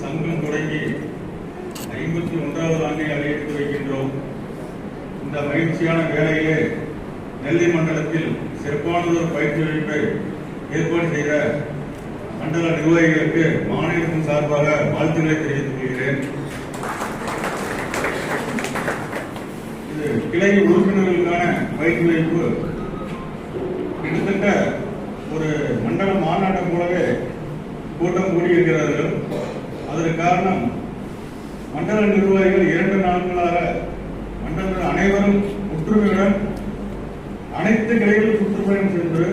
சங்கம் தொடங்கி ஐம்பத்தி ஒன்றாவது ஆண்டை அடையெடுத்து வைக்கின்றோம். இந்த மகிழ்ச்சியான வேளையிலே நெல்லை மண்டலத்தில் சிறப்பானதொரு பயிற்சி ஏற்பாடு செய்த மண்டல நிர்வாகிகளுக்கு மாநிலத்தின் சார்பாக வாழ்த்துக்களை தெரிவித்துக் கொள்கிறேன். இது கிளை உறுப்பினர்களுக்கான பயிற்சி வைப்பு கிட்டத்தட்ட ஒரு மண்டல மாநாட்டம் போலவே கூட்டம் கூடியிருக்கிறார்கள். அதற்கு காரணம் மண்டல நிர்வாகிகள் இரண்டு நாட்களாக மண்டல அனைவரும் ஒற்றுமையுடன் அனைத்து கிளைகளும் சுற்றுப்பயணம் சென்று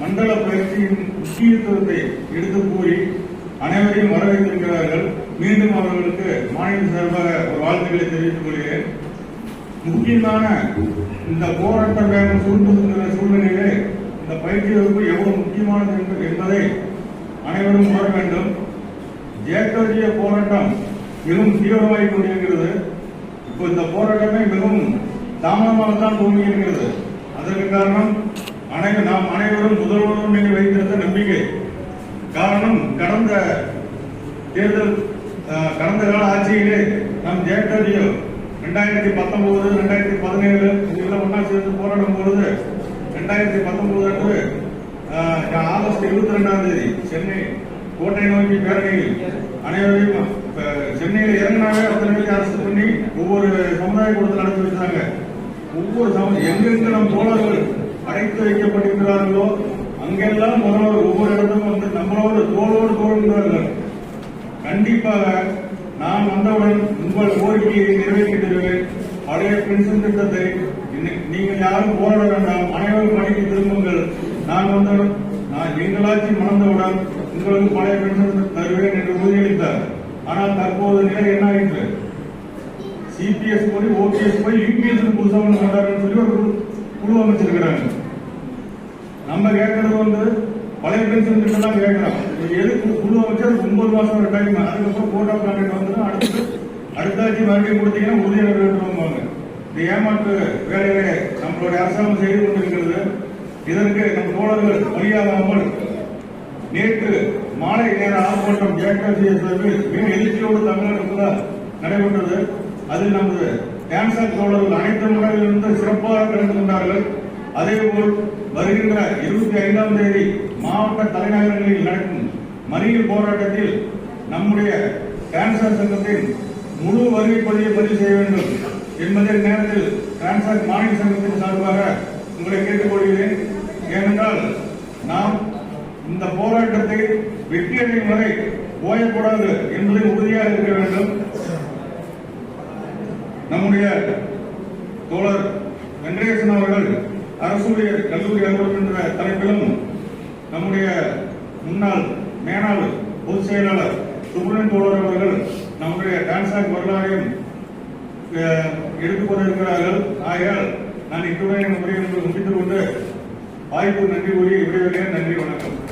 மண்டல பயிற்சியின் முக்கியத்துவத்தை எடுத்து கூறி அனைவரையும் வரவேற்றிருக்கிறார்கள். மீண்டும் அவர்களுக்கு மாநில சார்பாக ஒரு வாழ்த்துக்களை தெரிவித்துக் கொள்கிறேன். முக்கியமான இந்த போராட்ட வேகம் சூழ்ந்துகிற சூழ்நிலையிலே இந்த பயிற்சி வகுப்பு எவ்வளவு முக்கியமானது என்பதை அனைவரும் கோர வேண்டும். ஜேக்கோஜிய போராட்டம் மிகவும் தீவிரமாகிக் கொண்டிருக்கிறது இப்போ இந்த போராட்டமே மிகவும் தாமதமாகத்தான் தோன்றியிருக்கிறது அதற்கு காரணம் அனைவரும் நாம் அனைவரும் முதல்வரும் மீது வைத்திருந்த நம்பிக்கை. காரணம் கடந்த தேர்தல் கடந்த கால ஆட்சியிலே நாம் ஜெயலலிதா ரெண்டாயிரத்தி பத்தொன்பது ரெண்டாயிரத்தி பதினேழு இதில் ஒன்றா சேர்ந்து போராடும் பொழுது ரெண்டாயிரத்தி பத்தொன்பது அன்று ஆகஸ்ட் இருபத்தி ரெண்டாம் தேதி சென்னை கோட்டை நோக்கி பேரணியில் அனைவரையும் சென்னையில் இறங்கினாவே அத்தனை பேருக்கு அரசு பண்ணி ஒவ்வொரு சமுதாய கூடத்தில் அனுப்பி வச்சாங்க ஒவ்வொரு சம எங்கெங்க நம் தோழர்கள் அடைத்து வைக்கப்பட்டிருக்கிறார்களோ அங்கெல்லாம் முதல்வர் ஒவ்வொரு இடத்தும் வந்து நம்மளோடு தோளோடு தோழுகிறார்கள் கண்டிப்பாக நான் வந்தவுடன் உங்கள் கோரிக்கையை நிறைவேற்றி தருவேன் பழைய பென்ஷன் திட்டத்தை நீங்கள் யாரும் போராட வேண்டாம். அனைவரும் நான் நான் எங்களாட்சி மணந்தவுடன் உங்களுக்கு பழைய பென்ஷன் தருவேன் என்று உறுதியளித்தார். ஆனால் தற்போது நிலை என்ன ஆயிற்று சிபிஎஸ் போய் ஓபிஎஸ் போய் யூபிஎஸ் புதுசாக ஒன்று கொண்டாடுன்னு சொல்லி ஒரு குழு- அமைச்சிருக்கிறாங்க. நம்ம கேட்கறது வந்து பழைய பென்ஷன் திட்டம் தான் கேட்கிறோம். எதுக்கு குழு வச்சு அதுக்கு ஒன்பது மாசம் ஒரு டைம் அதுக்கப்புறம் கோர்ட் ஆஃப் கான்ட்ராக்ட் வந்து அடுத்து அடுத்த ஆட்சி மறுபடியும் கொடுத்தீங்கன்னா உறுதியாக வேண்டும் இந்த ஏமாற்று வேலைகளை நம்மளுடைய அரசாங்கம் செய்து கொண்டிருக்கிறது. இதற்கு நம் தோழர்கள் பலியாகாமல் நேற்று மாலை நேர ஆர்ப்பாட்டம் ஜேகேசிய சர்வீஸ் மிக எழுச்சியோடு தமிழகத்தில் நடைபெற்றது. அதில் நமது கேன்சர் தோழர்கள் அனைத்து முறையிலிருந்து சிறப்பாக கலந்து கொண்டார்கள். அதேபோல் வருகின்ற இருபத்தி ஐந்தாம் தேதி மாவட்ட தலைநகரங்களில் நடக்கும் மறியல் போராட்டத்தில் நம்முடைய கேன்சர் சங்கத்தின் முழு வருகை பதிவை பதிவு செய்ய வேண்டும் என்பதை நேரத்தில் கேன்சர் மாநில சங்கத்தின் சார்பாக உங்களை கேட்டுக்கொள்கிறேன். என்றால் நாம் இந்த போராட்டத்தை வெற்றியடையும் வரை ஓயக்கூடாது என்பதை உறுதியாக இருக்க வேண்டும். நம்முடைய தோழர் வெங்கடேசன் அவர்கள் அரசுடைய கல்லூரி அலுவலகம் என்ற தலைப்பிலும் நம்முடைய முன்னாள் மேனாள் பொதுச் செயலாளர் சுப்ரன் தோழர் அவர்கள் நம்முடைய டான்சாக் வரலாறையும் அஹ், எடுத்துக் கொண்டிருக்கிறார்கள். ஆகையால் நான் இத்துடன் என் உரையை முடித்துக் கொண்டு வாய்ப்பு நன்றி கூறி விடைபெறுகிறேன். நன்றி வணக்கம்.